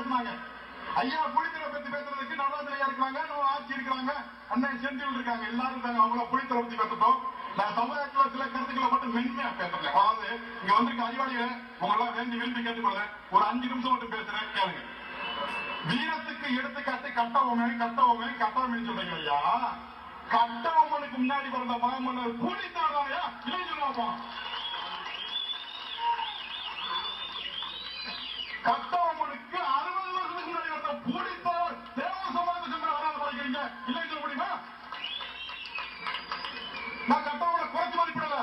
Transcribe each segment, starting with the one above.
பேசினாங்க ஐயா புலித்தலை பத்தி பேசுறதுக்கு நடராஜனையா இருக்காங்க நம்ம ஆட்சி இருக்கிறாங்க. அண்ணன் செந்தில் இருக்காங்க. எல்லாரும் இருக்காங்க அவங்கள புலித்தலை பத்தி பேசட்டும் நான் சமுதாயத்துல சில கருத்துக்களை மட்டும் மென்மையா பேசுறேன் அதாவது இங்க வந்திருக்க அறிவாளிகளை உங்களெல்லாம் வேண்டி விரும்பி கேட்டுக்கொள்றேன். ஒரு அஞ்சு நிமிஷம் மட்டும் பேசுறேன். கேளுங்க. வீரத்துக்கு எடுத்துக்காட்டு கட்டவுமே கட்டவுமே கட்டவுமே சொல்றீங்க ஐயா. கட்டவுமனுக்கு முன்னாடி பிறந்த மாமன்னர் பூலித்தாராயா இளைஞராமா கட்ட வராத இல்லை சொல்ல முடியுமா நான் குறைச்சு மதிப்பிடல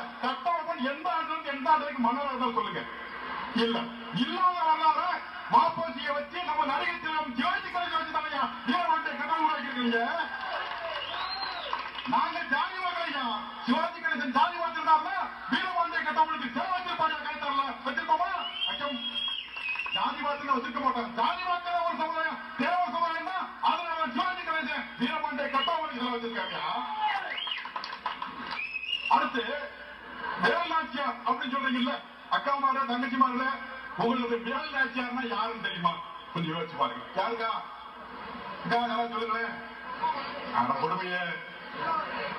எந்த ஆண்டு எந்த மன்னர் சொல்லுங்க இல்ல இல்லாத மாப்போசியை வச்சு நம்ம ஜோதி கலை வச்சு ஏன் வந்து நாங்க ஜாதி வாங்கலையா சிவாஜி கணேசன் ஜாதி வாங்கிருந்தாருல வீரபாண்டிய கட்டவனுக்கு சேவை வச்சிருப்பாங்க கலைத்தரல வச்சிருப்போமா அச்சம் ஜாதி வார்த்தை வச்சிருக்க மாட்டோம் ஜாதி வார்த்தை ஒரு சமுதாயம் தேவ சமுதாயம் தான் அதுல அவன் சிவாஜி கணேசன் வீரபாண்டிய கட்டவனுக்கு சேவை வச்சிருக்காங்க அடுத்து வேலாட்சியார் அப்படின்னு சொல்றீங்கல்ல? அக்கா மார தங்கச்சி மாரில உங்களுக்கு வேலாட்சியார்னா யாருன்னு தெரியுமா? கொஞ்சம் யோசிச்சு பாருங்க. யாருக்கா? அக்கா யாரா சொல்லுங்களேன். ஆனா கொடுமையே.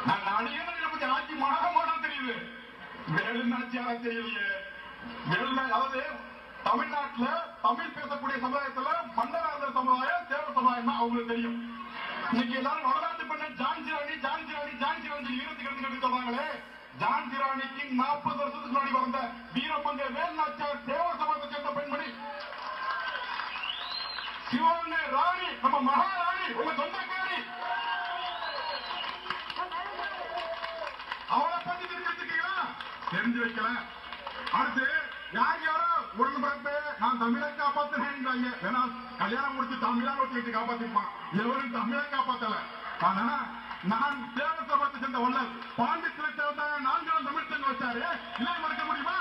நான் நடிகர்களை பத்தி ஆட்சி மாற மாட்டோம் தெரியுது. வேலுநாச்சியாரா தெரியலையே. வேலுநா அதாவது தமிழ்நாட்டுல தமிழ் பேசக்கூடிய சமுதாயத்துல மன்னராஜர் சமுதாயம் தேவ சமுதாயம் தான் அவங்களுக்கு தெரியும். இன்னைக்கு எல்லாரும் வரலாற்று பண்ண ஜான்சி ராணி ஜான்சி ராணி ஜான்சி ராணி ஈரத்து காஞ்சிராணிக்கு நாற்பது வருஷத்துக்கு முன்னாடி வந்த வீரப்பங்க வேலுநாச்சியார் தேவர் சமுதாயத்தை சேர்ந்த பெண்மணி. சிவகங்கை ராணி நம்ம மகாராணி உங்க சொந்தக்காரி. அவளை பத்தி தெரிஞ்சுக்கிட்டீங்களா தெரிஞ்சு வைக்கல. அடுத்து யார் யாரோ உடனே பார்த்து நான் தமிழை காப்பாத்துறேன்றாங்க ஏன்னா கல்யாணம் முடிச்சு தமிழா வச்சுக்கிட்டு காப்பாத்திருப்பான். எவரும் தமிழை காப்பாத்தல. ஆனா நான் தேவத்தை பார்த்து சென்ற வல்லல் பாண்டித்துல சேர்ந்த நான்காம் தமிழ் சங்கம் வச்சாரு. இல்லை மறக்க முடியுமா?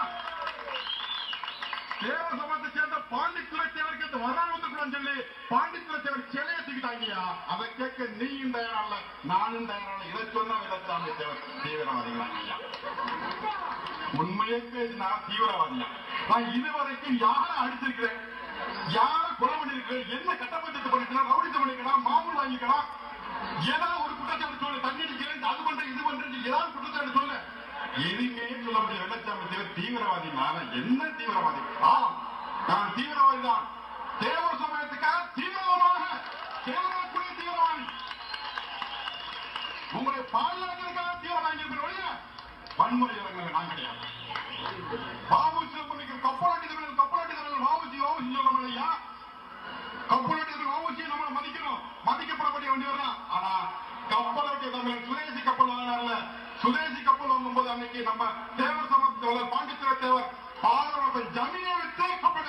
தேவசமத்தை தேவ சமாஜத்தை இந்த வரலாறு வந்து கூட சொல்லி பாண்டித்துறை தேவர் சிலையை தூக்கிட்டாங்கயா அதை கேட்க நீயும் தயாரில்ல நானும் தயாரில்ல இதை சொன்னா விதத்தாமே தேவர் தீவிரவாதிகளா உண்மையை பேசினா தீவிரவாதியா? நான் இதுவரைக்கும் யாரை அடிச்சிருக்கிறேன்? யாரை கொலை பண்ணிருக்கிறேன்? என்ன கட்டப்பட்டு பண்ணிக்கலாம் ரவுடித்து பண்ணிக்கலாம் மாமூல் வாங்கிக்கலாம் ஏதாவது எதுவுமே சொல்ல முடியும் வெள்ளச்சாமி தீவிரவாதி என்ன தீவிரவாதி? ஆம் நான் தீவிரவாதி தான். தேவர் சமயத்துக்காக தீவிரமாக தேவராக்குரிய தீவிரவாதி. உங்களை பாதுகாக்கிறதுக்காக தீவிரவாதி வன்முறை இறங்குங்க நான் கிடையாது.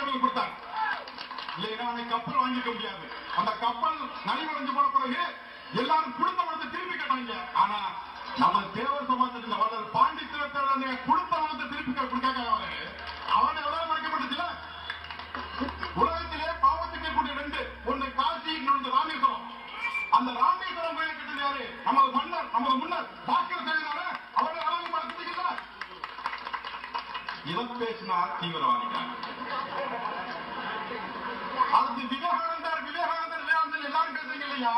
கப்பல் கொடுத்தார் இல்லைன்னா அன்னைக்கு கப்பல் வாங்கிக்க முடியாது. அந்த கப்பல் நலிவடைஞ்சு போன பிறகு எல்லாரும் குடும்பம் வந்து திருப்பி கேட்டாங்க. ஆனா நம்ம தேவர் சமாஜத்தில் வளர் பாண்டித்துறை குடும்பம் வந்து திருப்பி கேட்க இவன் பேசினா தீவிரவாதிகள். அது விவேகானந்தர் விவேகானந்தர் விவேகானந்தர் எல்லாரும் பேசுறீங்க இல்லையா?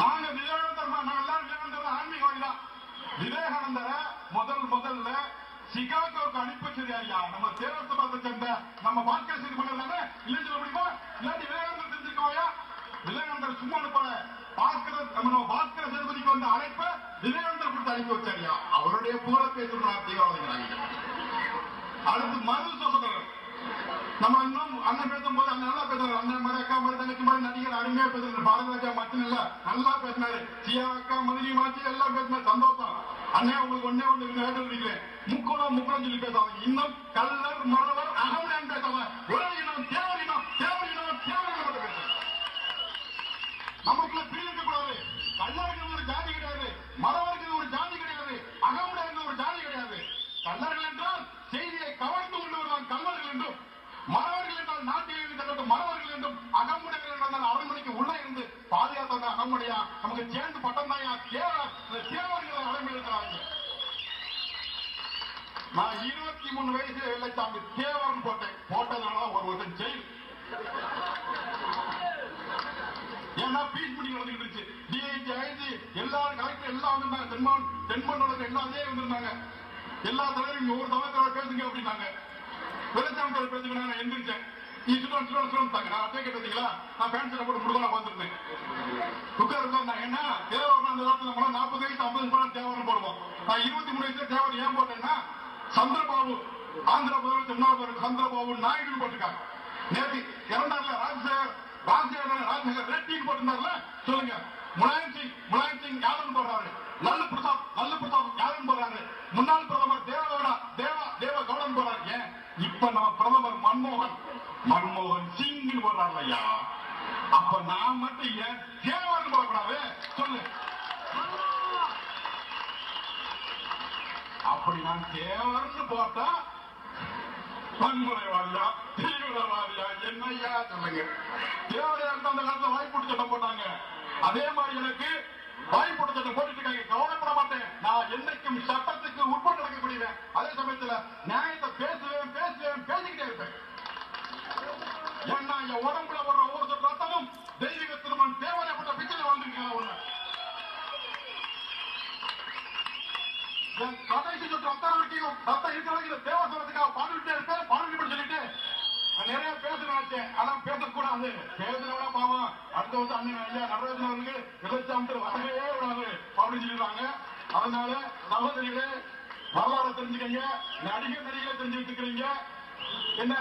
நாங்க விவேகானந்தர் நாங்க எல்லாரும் விவேகானந்தர் ஆன்மீகவாதி தான் விவேகானந்தரை முதல் முதல்ல சிகாகோக்கு அனுப்பி வச்சது ஐயா நம்ம தேவத்தை பார்த்து சேர்ந்த நம்ம பாஸ்கர் செய்தி பண்ணதானே? இல்லை சொல்ல முடியுமா? இல்லாட்டி விவேகானந்தர் தெரிஞ்சுக்கோயா விவேகானந்தர் சும்மா அனுப்பல பாஸ்கர நம்ம பாஸ்கர சேதுபதிக்கு வந்த அழைப்ப விவேகானந்தர் கொடுத்து அனுப்பி வச்சாரியா அவருடைய புகழ பேசுகிறார் தீவிரவாதிகள் அடுத்து மருது சகோதரர் நம்ம இன்னும் அண்ணன் பேசும் போது அண்ணன் நல்லா பேசுறாரு. அண்ணன் மாதிரி அக்கா மாதிரி தங்கச்சி மாதிரி நடிகர் அருமையா பேசுறாரு. பாரதிராஜா மட்டும் இல்ல நல்லா பேசினாரு. சியா அக்கா மதுரை மாச்சி எல்லாம் பேசினாரு. சந்தோஷம். அண்ணே உங்களுக்கு ஒன்னே ஒண்ணு வேட்டம் இருக்கிறேன் முக்கோணம் முக்குளம் சொல்லி பேசாம. இன்னும் கல்லர் மறவர் அகமன் பேசாம. உலக இனம் தேவரினம் தேவரினம் தேவர் நமக்குள்ள நான் இருபத்தி மூணு வயசு வெள்ளச்சாமி தேவர்னு போட்டேன். போட்டதுனால ஒரு வருஷம் ஜெயில். ஏன்னா பீஸ் மீட்டிங் நடந்துகிட்டு இருந்துச்சு. டிஐஜி ஐஜி எல்லாரும் கலெக்டர் எல்லாம் வந்திருந்தாங்க. தென்மாவன் தென்மண்டலத்தில் எல்லாமே வந்திருந்தாங்க. எல்லா தலைவரும் ஒரு பேசுங்க அப்படின்னாங்க. வெளிச்சாமி பேசுங்க நான் எந்திரிச்சேன். நீ நான் அட்டை கேட்டீங்களா நான் பேண்ட் போட்டு முடுதலா வந்துருந்தேன் உட்கார் இருந்தா என்ன அந்த காலத்துல நம்ம நாற்பது வயசு ஐம்பது கூட தேவர்னு போடுவோம். நான் இருபத்தி மூணு வயசுல தேவர் ஏன் போட்டேன்னா சந்திரபாபு ஆந்திர முதல்வர் முன்னாள் சந்திரபாபு நாயுடுன்னு போட்டிருக்காங்க நேற்று இறந்தார்ல ராஜசேகர் ராஜசேகர் ராஜசேகர் ரெட்டின்னு போட்டிருந்தார்ல சொல்லுங்க. முலாயம் சிங் முலாயம் சிங் யாருன்னு போடுறாரு. லல்லு பிரசாத் லல்லு பிரசாத் யாருன்னு போடுறாரு. முன்னாள் பிரதமர் தேவகவுடா தேவா தேவ கவுடன் போடுறாரு. ஏன்? இப்ப நம்ம பிரதமர் மன்மோகன் மன்மோகன் சிங் போடுறாரு ஐயா அப்ப நான் மட்டும் ஏன் தேவன் போடக்கூடாது? சொல்லு அப்படி நான் தேவர்னு போட்டா வன்முறைவாதியா தீவிரவாதியா என்னையா சொல்லுங்க. தேவையா அந்த காலத்துல வாய்ப்புட்டு சட்டம் போட்டாங்க. அதே மாதிரி எனக்கு வாய்ப்புட்டு சட்டம் போட்டுட்டு இருக்காங்க. கவலைப்பட மாட்டேன். நான் என்றைக்கும் சட்டத்துக்கு உட்பட்டு நடக்கக்கூடியவன். அதே சமயத்துல நியாயத்தை பேசுவேன் பேசுவேன் பேசிக்கிட்டே இருப்பேன். ஏன்னா என் உடம்புல கடைசி சொட்டு இருக்கிறவங்க வரைக்கும் தேவை சொல்றதுக்காக பாடிட்டே இருப்பேன் பாடிட்டு சொல்லிட்டு நிறைய பேச ஆனா பேசக்கூடாது. பேசுறவனா பாவம். அடுத்த வருஷம் அண்ணன் ஐயா நடராஜன் அவருக்கு விளைச்சாமட்டு வரவே விடாது அப்படின்னு சொல்லிடுறாங்க அதனால சகோதரிகளே வரலாறு தெரிஞ்சுக்கங்க. நடிகர் நடிகரை தெரிஞ்சுக்கிட்டு இருக்கிறீங்க. என்ன?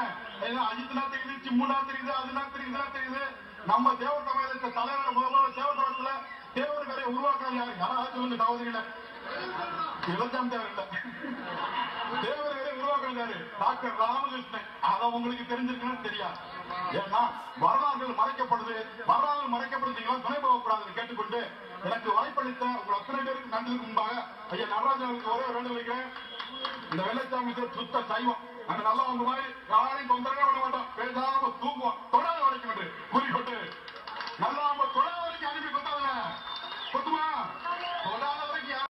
என்ன அஜித்னா தெரியுது சிம்முனா தெரியுது அதுனா தெரியுது தெரியுது. நம்ம தேவர் சமயத்தை தலைவர் முதல்வர் தேவ சமயத்துல தேவர் கதையை உருவாக்குறாங்க யாரு? யாராவது சொல்லுங்க சகோதரிகளை இளஞ்சாம் தேவையில்லை இல்ல தேவர் கதையை உருவாக்குறாரு டாக்டர் ராமகிருஷ்ணன். அதை உங்களுக்கு தெரிஞ்சிருக்குன்னு தெரியாது. ஏன்னா வரலாறுகள் மறைக்கப்படுது. வரலாறு மறைக்கப்படுறீங்களா துணை போகக்கூடாது கேட்டுக்கொண்டு எனக்கு வாய்ப்பளித்த உங்கள் அத்தனை பேருக்கு நன்றிக்கு முன்பாக ஐயா நடராஜனுக்கு ஒரே வேண்டு வைக்கிறேன். இந்த வெள்ளைச்சாமி சுத்த சைவம். அங்க நல்லா உங்க மாதிரி யாரையும் தொந்தரவே பண்ண மாட்டோம். பேசாம தூங்குவோம்.